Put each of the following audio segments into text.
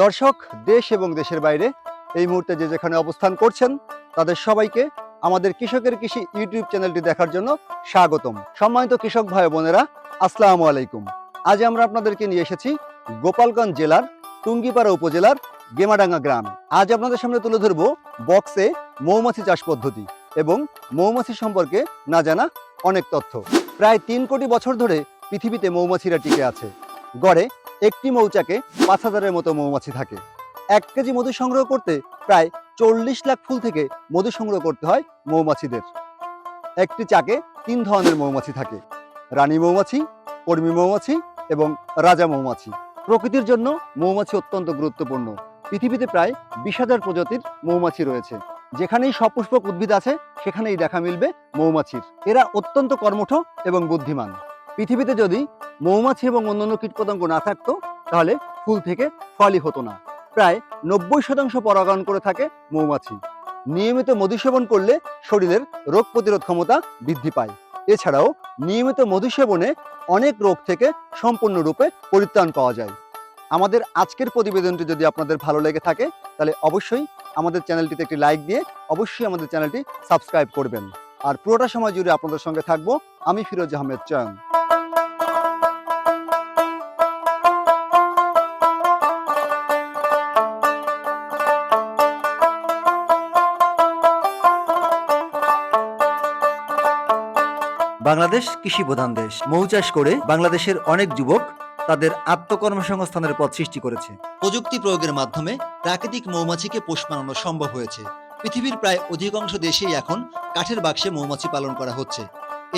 দর্শক, দেশ এবং দেশের বাইরে এই মুহূর্তে যে যেখানে অবস্থান করছেন, তাদের সবাইকে আমাদের কৃষকের কৃষি ইউটিউব চ্যানেলটি দেখার জন্য স্বাগতম। সম্মানিত কৃষক ভাই বোনেরা, আসসালামু আলাইকুম। আজ আমরা আপনাদেরকে নিয়ে এসেছি গোপালগঞ্জ জেলার টুঙ্গিপাড়া উপজেলার গেমাডাঙ্গা গ্রাম। আজ আপনাদের সামনে তুলে ধরবো বক্সে মৌমাছি চাষ পদ্ধতি এবং মৌমাছি সম্পর্কে না জানা অনেক তথ্য। প্রায় তিন কোটি বছর ধরে পৃথিবীতে মৌমাছিরা টিকে আছে। গড়ে একটি মৌচাকে পাঁচ হাজারের মতো মৌমাছি থাকে। এক কেজি মধু সংগ্রহ করতে প্রায় চল্লিশ লাখ ফুল থেকে মধু সংগ্রহ করতে হয় মৌমাছিদের। একটি চাকে তিন ধরনের মৌমাছি থাকে। রানী মৌমাছি, কর্মী মৌমাছি এবং রাজা মৌমাছি। প্রকৃতির জন্য মৌমাছি অত্যন্ত গুরুত্বপূর্ণ। পৃথিবীতে প্রায় বিশ হাজার প্রজাতির মৌমাছি রয়েছে। যেখানেই সপুষ্পক উদ্ভিদ আছে, সেখানেই দেখা মিলবে মৌমাছির। এরা অত্যন্ত কর্মঠ এবং বুদ্ধিমান। পৃথিবীতে যদি মৌমাছি এবং অন্যান্য কীটপতঙ্গ না থাকতো, তাহলে ফুল থেকে ফলই হতো না। প্রায় নব্বই শতাংশ পরাগায়ন করে থাকে মৌমাছি। নিয়মিত মধু সেবন করলে শরীরের রোগ প্রতিরোধ ক্ষমতা বৃদ্ধি পায়। এছাড়াও নিয়মিত মধু সেবনে অনেক রোগ থেকে সম্পূর্ণরূপে পরিত্রাণ পাওয়া যায়। আমাদের আজকের প্রতিবেদনটি যদি আপনাদের ভালো লেগে থাকে, তাহলে অবশ্যই আমাদের চ্যানেলটিতে একটি লাইক দিয়ে অবশ্যই আমাদের চ্যানেলটি সাবস্ক্রাইব করবেন। আর পুরোটা সময় জুড়ে আপনাদের সঙ্গে থাকব, আমি ফিরোজ আহমেদ চয়ন। বাংলাদেশ কৃষি প্রধান দেশ। মৌ চাষ করে বাংলাদেশের অনেক যুবক তাদের আত্মকর্মসংস্থানের পথ সৃষ্টি করেছে। প্রযুক্তি প্রয়োগের মাধ্যমে প্রাকৃতিক মৌমাছিকে পোষ মানানো সম্ভব হয়েছে। পৃথিবীর প্রায় অধিকাংশ দেশেই এখন কাঠের বাক্সে মৌমাছি পালন করা হচ্ছে।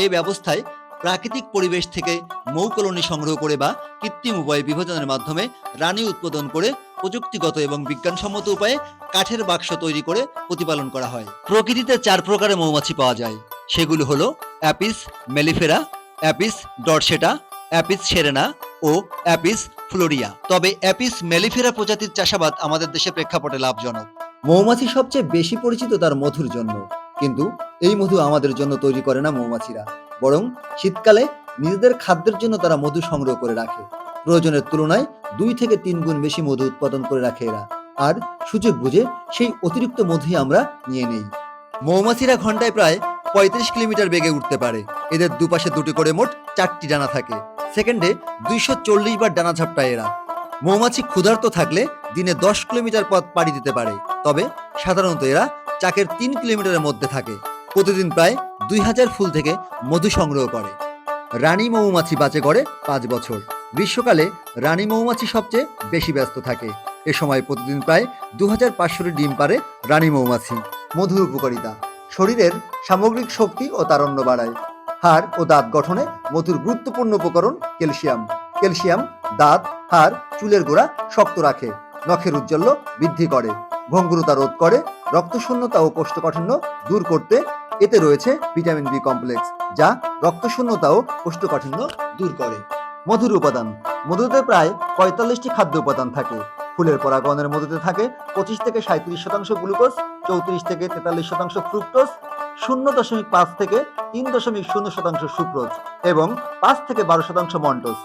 এই ব্যবস্থায় প্রাকৃতিক পরিবেশ থেকে মৌ কলোনি সংগ্রহ করে বা কৃত্রিম উপায়ে বিভাজনের মাধ্যমে রানী উৎপাদন করে প্রযুক্তিগত এবং বিজ্ঞানসম্মত উপায়ে কাঠের বাক্স তৈরি করে প্রতিপালন করা হয়। প্রকৃতিতে চার প্রকারের মৌমাছি পাওয়া যায়। সেগুলো হলো Apis mellifera, Apis dorsata, Apis cerana ও অ্যাপিস ফ্লোরিয়া। তবে অ্যাপিস মেলিফেরা প্রজাতির চাষাবাদ আমাদের দেশে প্রেক্ষাপটে লাভজনক। মৌমাছি সবচেয়ে বেশি পরিচিত তার মধুর জন্য কিন্তু এই মধু আমাদের জন্য তৈরি করে না মৌমাছিরা। বরং শীতকালে নিজেদের খাদ্যের জন্য তারা মধু সংগ্রহ করে রাখে। প্রয়োজনের তুলনায় দুই থেকে তিন গুণ বেশি মধু উৎপাদন করে রাখে এরা। আর সুযোগ বুঝে সেই অতিরিক্ত মধুই আমরা নিয়ে নেই। মৌমাছিরা ঘন্টায় প্রায় পঁয়ত্রিশ কিলোমিটার বেগে উঠতে পারে। এদের দুপাশে দুটি করে মোট চারটি ডানা থাকে। সেকেন্ডে দুইশো চল্লিশ বার ডানা ঝাপটায় এরা। মৌমাছি ক্ষুধার্ত থাকলে দিনে দশ কিলোমিটার পথ পাড়ি দিতে পারে। তবে সাধারণত এরা চাকের তিন কিলোমিটারের মধ্যে থাকে। প্রতিদিন প্রায় দুই হাজার ফুল থেকে মধু সংগ্রহ করে। রানী মৌমাছি বাঁচে করে পাঁচ বছর। গ্রীষ্মকালে রানী মৌমাছি সবচেয়ে বেশি ব্যস্ত থাকে। এ সময় প্রতিদিন প্রায় দু হাজার পাঁচশোটি ডিম পারে রানী মৌমাছি। মধুর উপকারিতা। শরীরের সামগ্রিক শক্তি ও তারণ্য বাড়ায়। হাড় ও দাঁত গঠনে মধুর গুরুত্বপূর্ণ উপকরণ ক্যালসিয়াম। ক্যালসিয়াম, দাঁত, হাড়, চুলের গোড়া শক্ত রাখে, নখের উজ্জ্বল্য বৃদ্ধি করে, ভঙ্গুরতা রোধ করে, রক্তশূন্যতা ও কোষ্ঠকাঠিন্য দূর করতে এতে রয়েছে ভিটামিন বি কমপ্লেক্স, যা রক্তশূন্যতা ও কোষ্ঠকাঠিন্য দূর করে। মধুর উপাদান, মধুতে প্রায় পঁয়তাল্লিশটি খাদ্য উপাদান থাকে ফুলের পরাগণের মধুতে থাকে পঁচিশ থেকে সাঁত্রিশ শতাংশ গ্লুকোজ, চৌত্রিশ থেকে তেতাল্লিশ শতাংশ ফ্রুক্টোজ, শূন্য দশমিক পাঁচ থেকে তিন দশমিক শূন্য শতাংশ সুক্রোজ এবং পাঁচ থেকে বারো শতাংশ মন্টোজ।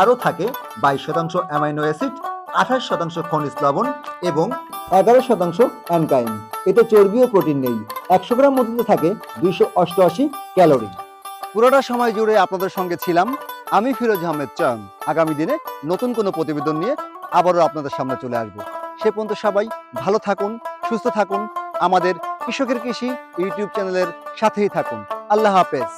আরও থাকে বাইশ শতাংশ অ্যামাইনো অ্যাসিড, আঠাশ শতাংশ খনিজ লবণ এবং এগারো শতাংশ অ্যানকাইন। এতে চর্বি ও প্রোটিন নেই। একশো গ্রাম মধুতে থাকে দুইশো অষ্টআশি ক্যালোরি। পুরোটা সময় জুড়ে আপনাদের সঙ্গে ছিলাম। আমি ফিরোজ আহমেদ চান আগামী দিনে নতুন কোনো প্রতিবেদন নিয়ে আবারও আপনাদের সামনে চলে আসব। সে পর্যন্ত সবাই ভালো থাকুন, সুস্থ থাকুন, আমাদের কৃষকের কৃষি ইউটিউব চ্যানেলের সাথেই থাকুন। আল্লাহ হাফেজ।